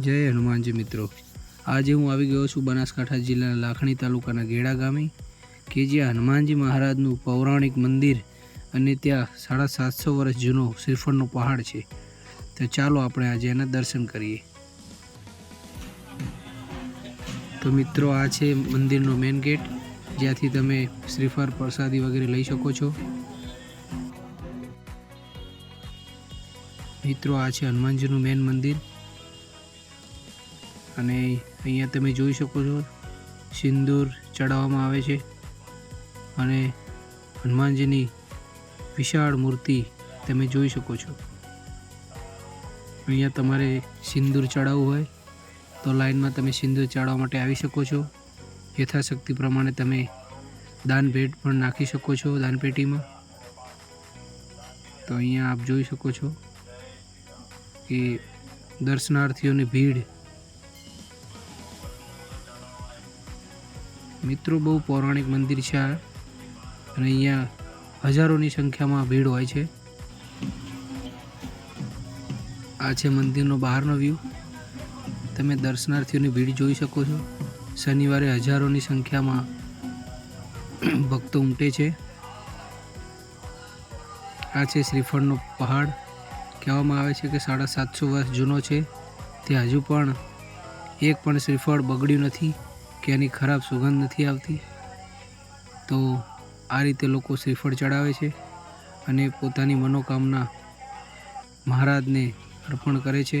જય હનુમાનજી મિત્રો. આજે હું આવી ગયો છું બનાસકાંઠા જિલ્લાના લાખણી તાલુકાના ગેડા ગામે. કે જ્યાં હનુમાનજી મહારાજનું પૌરાણિક મંદિર અને ત્યાં સાડા સાતસો વર્ષ જૂનો શ્રીફળનો પહાડ છે. તો ચાલો આપણે આજે એના દર્શન કરીએ. તો મિત્રો, આ છે મંદિરનો મેઇન ગેટ જ્યાંથી તમે શ્રીફળ પ્રસાદી વગેરે લઈ શકો છો. મિત્રો, આ છે હનુમાનજીનું મેઇન મંદિર. અને અહીંયા તમે જોઈ શકો છો, સિંદૂર ચડાવવામાં આવે છે અને હનુમાનજીની વિશાળ મૂર્તિ તમે જોઈ શકો છો. અહીંયા તમારે સિંદૂર ચડાવવું હોય તો લાઈનમાં તમે સિંદૂર ચડાવવા માટે આવી શકો છો. યથાશક્તિ પ્રમાણે તમે દાન ભેટ પણ નાખી શકો છો દાનપેટીમાં. તો અહીંયા આપ જોઈ શકો છો કે દર્શનાર્થીઓની ભીડ મિત્રો, બહુ પૌરાણિક મંદિર છે અને અહીંયા હજારોની સંખ્યામાં ભીડ હોય છે. આ છે મંદિરનો બહારનો વ્યૂ તમે દર્શનાર્થીઓની ભીડ જોઈ શકો છો. શનિવારે હજારોની સંખ્યામાં ભક્તો ઉમટે છે. આ છે શ્રીફળનો પહાડ. કહેવામાં આવે છે કે સાડા સાતસો વર્ષ જૂનો છે. તે હજુ પણ એક પણ શ્રીફળ બગડ્યું નથી. કે ખરાબ સુગંધ નથી આવતી, તો આ રીતે લોકો શ્રીફળ ચડાવે છે અને પોતાની મનોકામના મહારાજને અર્પણ કરે છે.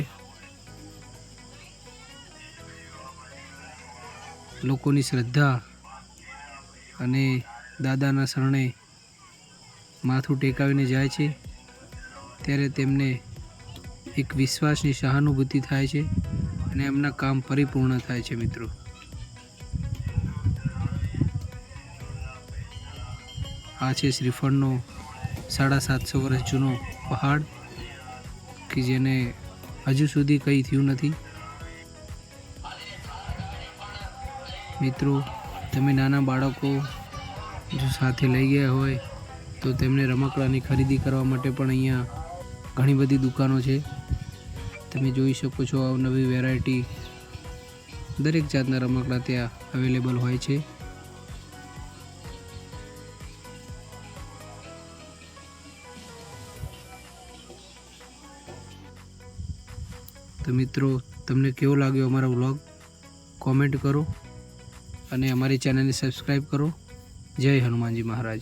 લોકોની શ્રદ્ધા અને દાદાના શરણે માથું ટેકાવીને જાય છે, ત્યારે તેમને એક વિશ્વાસની સહાનુભૂતિ થાય છે અને એમના કામ પરિપૂર્ણ થાય છે મિત્રો. આ છે શ્રીફળનો સાડા સાતસો વર્ષ જૂનો પહાડ કે જેને હજુ સુધી કંઈ થયું નથી. મિત્રો, તમે નાના બાળકો જો સાથે લઈ ગયા હોય તો તેમને રમકડાની ખરીદી કરવા માટે પણ અહીંયા ઘણી બધી દુકાનો છે. તમે જોઈ શકો છો નવી વેરાયટી દરેક જાતના રમકડા ત્યાં અવેલેબલ હોય છે. તો મિત્રો, તમને કેવો લાગ્યો અમારો વ્લોગ? કોમેન્ટ કરો અને અમારી ચેનલને સબસ્ક્રાઈબ કરો. જય હનુમાનજી મહારાજ.